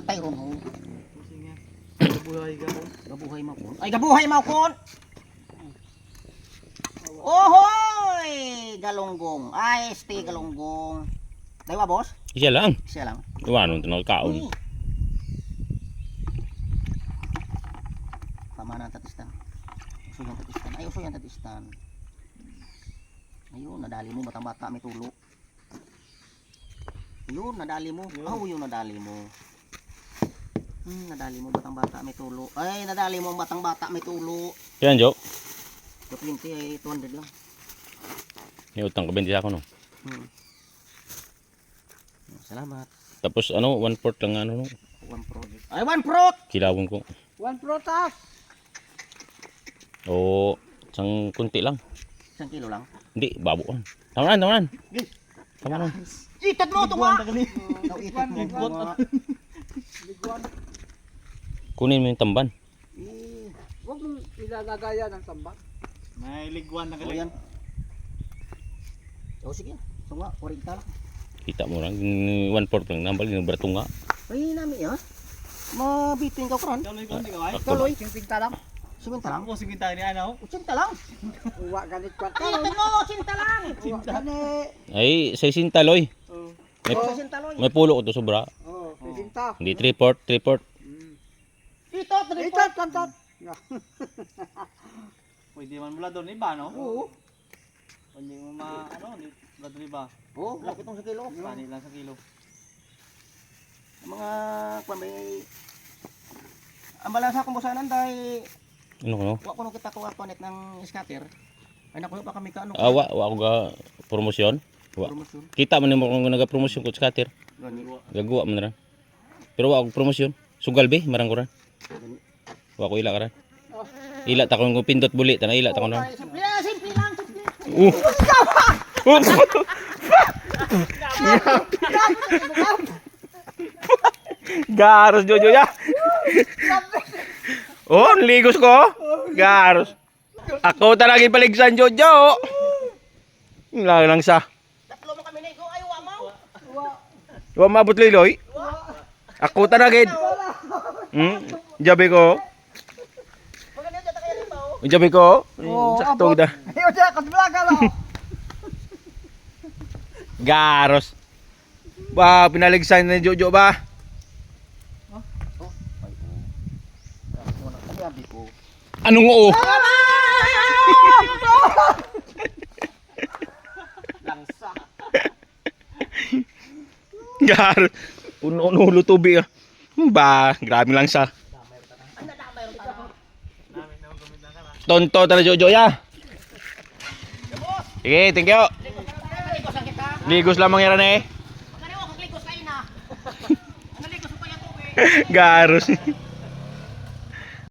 patay ron ho. Sige. Buhay ka po. Gabuhay mo kon. Ay gabuhay mo kon. Ohoy! Galunggong. Ay, este galunggong. Daywa boss? Isa lang. Siya lang. Iwanon ito nagkaon. Uy. Tama na ang tatistan. Uso yung tatistan. Ay, uso yung tatistan. Ayun, nadali mo. Batang bata may tulo. Ayun, nadali mo. Oh, yun, nadali mo. Hmm, nadali mo. Batang bata may tulo. Ay, nadali mo. ang Batang bata may tulo. Yan, Jo. 20 ay 200 lang. May utang ka 20 ako, no? Hmm. Salamat. Tapos, ano, one fourth lang, ano, no? One fruit. Ay, one fruit! Kilawon ko. One protas. O, isang kunti lang. Isang kilo lang. Hindi, babuan. Tama na, tama na. Tama na. Itat mo ito. Ikaw itat mo. Mga- Liguan. Kunin mo yung tamban. Eh, huwag mong ilalagaya ng tamban. May ligwan na O yan. Sige, tunga, 40 lang. Kita mo lang, 1-4 lang nambal, yung bertunga. Ay, nami ha? Mabitin ka, Kron. Kaloy ko, hindi ka ay. Lang. 50 lang? Ako, 50 ni ano? 80 lang. Uwa, ganit ka. Ay, ito mo, 80 lang. Uwa, ganit. Ay, 60 loy. Oh. May, oh, may pulo ko to sobra. Oh, 60. Hindi, 3-4, 3-4. Ito, Ito, ito, ito. Uy, di man mula doon iba, no? Oo. Hindi mo ma, ano, di, mula doon iba. Oo, laki tong sa kilo. Panit lang sa kilo. Ang mga kwamay ang balansa kung busanan dahil Ano ko no? wa ko kita ko ako net ng scatter ay nakuha pa kami ka ano Awa, wa ako ga promosyon. Wa. Kita man nimo kung naga promosyon ko sa cutter. Gagawa man ra. Pero wa ako promosyon. Sugal be, marang ko ra. Wa ko ila ka ran. Ila ta ko pindot buli, ta na ila ta ran. Ay, Simple, simple lang. Uh. Garos Jojo ya. Oh, ligos ko. Garos. Ako talaga ipaligsan Jojo. Lang lang sa. Tatlo mo kami ikaw, ay, wa mo. Wa mabot liloy. Ako talaga. Hmm, jabi ko. Jabi ko. Sakto da. Ayaw siya, kasblaga lang. Garos. Ba, pinaligsan ni Jojo ba? Anong oo? Langsa. Garos. Uno-uno hulo tubi ah. Ba, grabe lang sa. Tonto tala Jojo ya. Sige, thank you. Ligos lamang yaran eh. Garos.